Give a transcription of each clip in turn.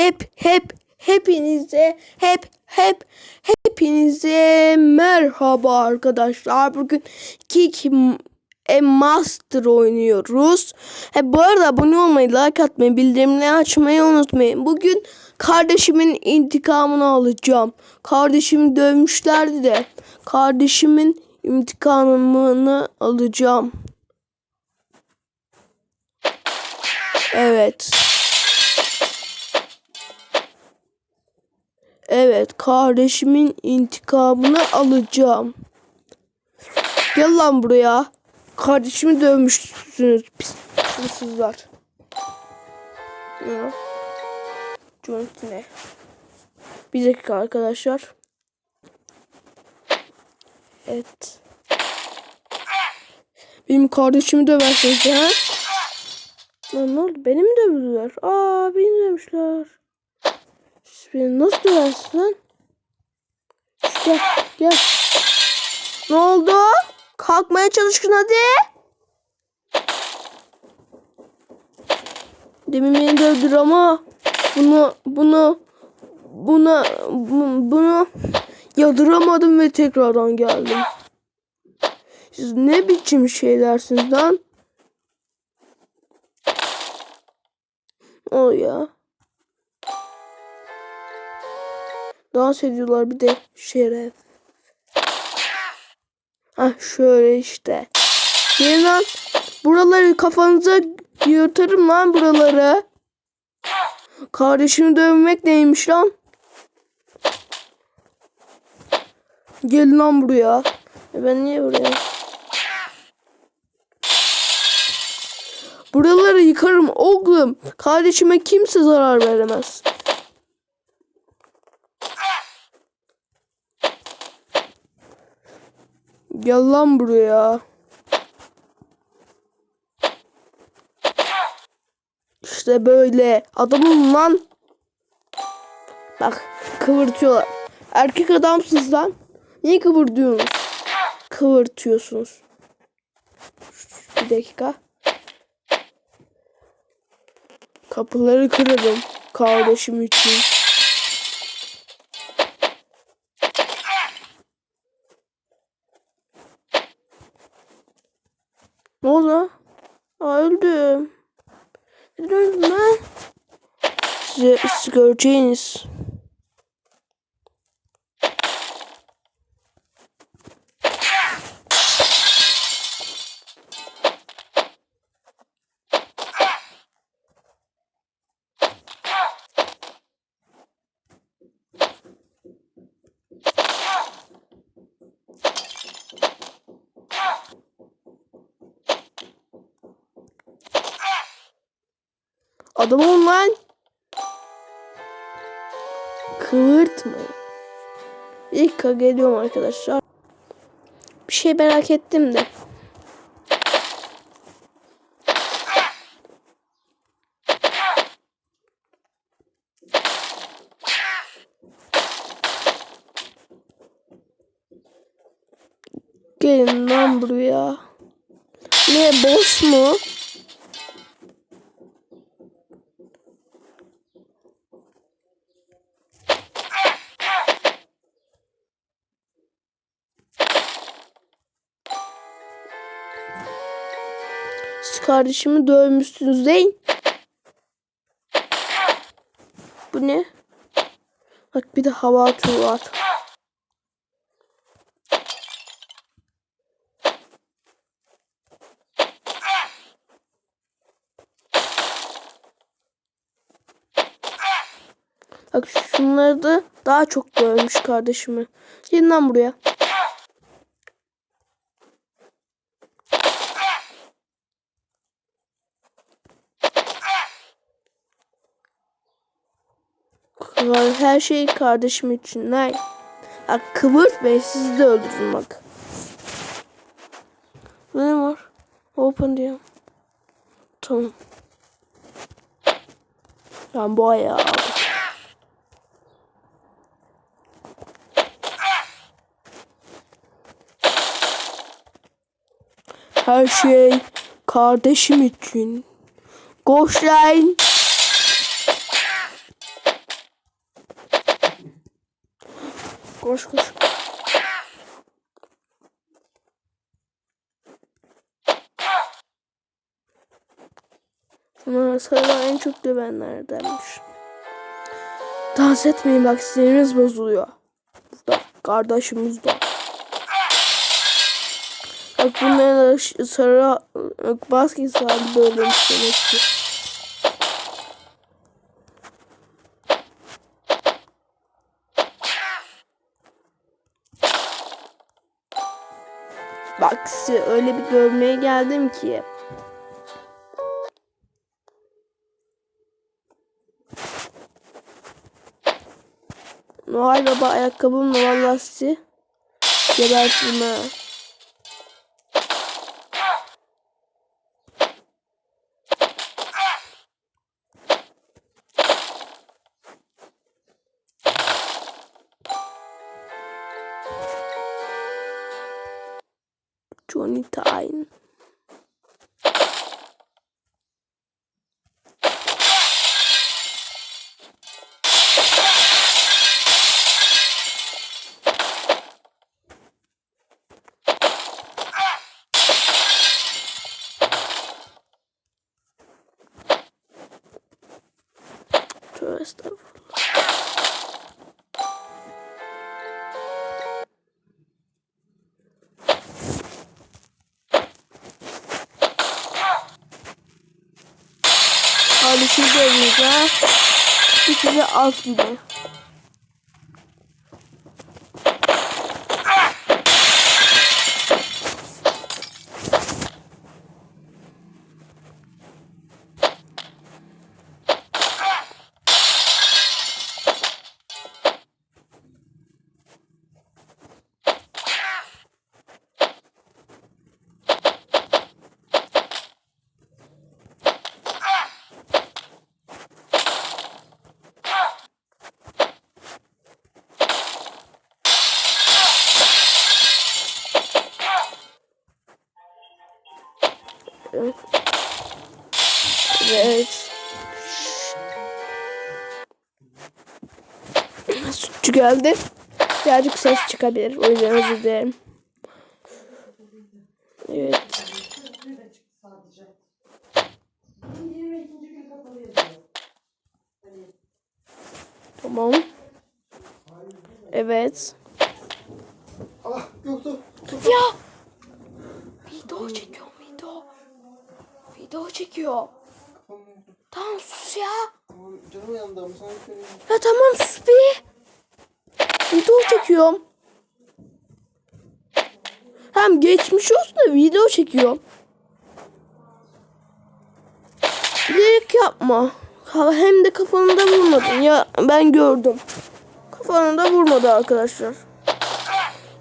hep hep hepinize hep hep hepinize merhaba arkadaşlar. Bugün Kick e Master oynuyoruz. He, bu arada abone olmayı, like atmayı, bildirimleri açmayı unutmayın. Bugün kardeşimin intikamını alacağım. Kardeşimi dövmüşlerdi de kardeşimin intikamını alacağım. Evet. Evet, kardeşimin intikamını alacağım. Gel lan buraya. Kardeşimi dövmüşsünüz pis hırsızlar. Ya. Joint ne? Bir dakika arkadaşlar. Evet. Benim kardeşimi döversiniz ha? Lan ne oldu? Beni mi dövdüler? Aa beni dövmüşler. Beni nasıl döversiniz lan? Gel gel. Ne oldu? Kalkmaya çalışın hadi. Demin beni dövdür ama bunu bunu buna bu- bunu yadıramadım ve tekrardan geldim. Siz ne biçim şeylersiniz lan? O ya. Dans ediyorlar bir de şeref. Ha şöyle işte. Gelin lan. Buraları kafanıza yırtarım lan buraları. Kardeşimi dövmek neymiş lan? Gelin lan buraya. E ben niye buraya? Buraları yıkarım oğlum. Kardeşime kimse zarar veremez. Gel lan buraya. İşte böyle. Adamım lan. Bak kıvırtıyorlar. Erkek adamsınız lan. Niye kıvırtıyorsunuz? Kıvırtıyorsunuz. Bir dakika. Kapıları kırarım kardeşim için. Ne oldu? Aa, öldüm. Neden öldüm ben? Siz göreceğiniz. Adam ol lan. Kıvırtma. İlk geliyorum arkadaşlar. Bir şey merak ettim de. Gelin lan buraya. Ne boş mu? Siz kardeşimi dövmüşsünüz değil. Bu ne? Bak bir de hava atıyor var. Bak şunları da daha çok dövmüş kardeşimi. Lan buraya. Her şey kardeşim için. Nay. Bak kıvırt ve sizi de öldürürüm bak. Ne var? Open diyor. Tamam. Ben bu ayağı. Her şey kardeşim için. Koş. Koş koş. Bunlar sarılar en çok dövenlerdenmiş. Dans etmeyin bak siniriniz bozuluyor. Burada kardeşimiz de. Bak ş- sarı basket sahibi böylemiş demek ki. Bak size öyle bir görmeye geldim ki. Noel Baba ayakkabımla vallahi sizi gebertirim ha. Jonita ein. First of. Bir Sütçü geldi. Birazcık ses çıkabilir. O yüzden özür dilerim. Evet. Tamam. Evet. Ah yoktu. Ya. Video çekiyor video. Video çekiyor. Tamam sus ya. Canım yandı ama söyleyeyim. Ya tamam sus bir. Video çekiyorum. Tamam geçmiş olsun da video çekiyorum. Bilerek yapma. Hem de kafanı da vurmadın. Ya ben gördüm. Kafanı da vurmadı arkadaşlar.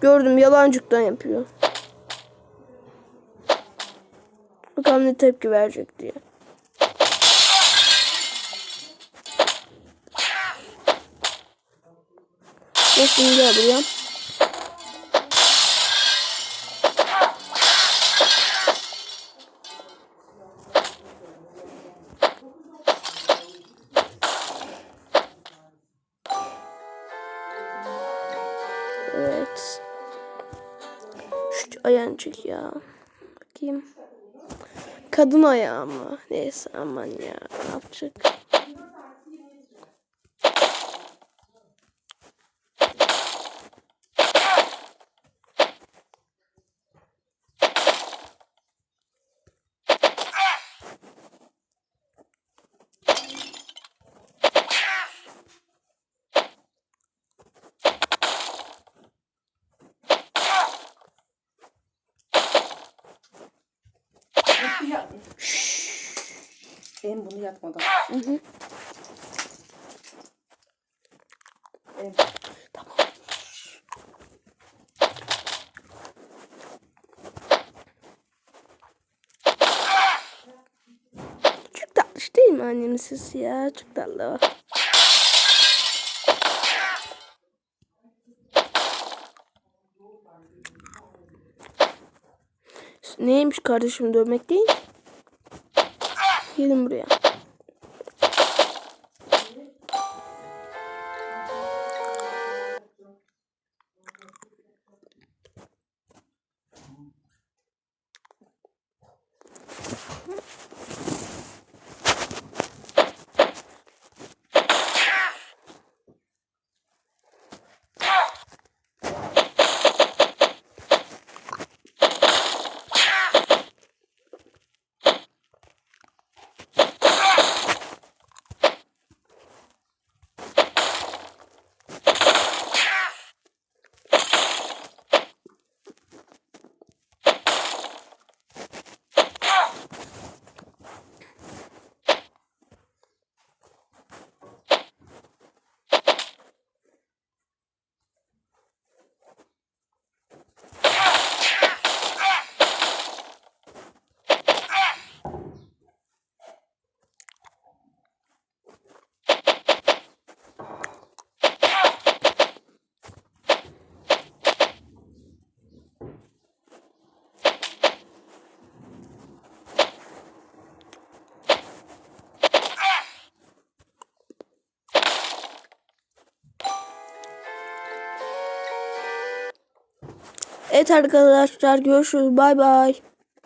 Gördüm yalancıktan yapıyor. Bakalım ne tepki verecek diye. Gel buraya. Evet. Şu ayağını çek ya. Bakayım. Kadın ayağı mı? Neyse aman ya. Ne yapacak? Ben bunu yapmadım. Hı hı. Ben Çok tatlış değil mi annemin sesi ya? Çok tatlı. Neymiş kardeşim dövmek değil? Gelin buraya. Evet arkadaşlar görüşürüz. Bay bay.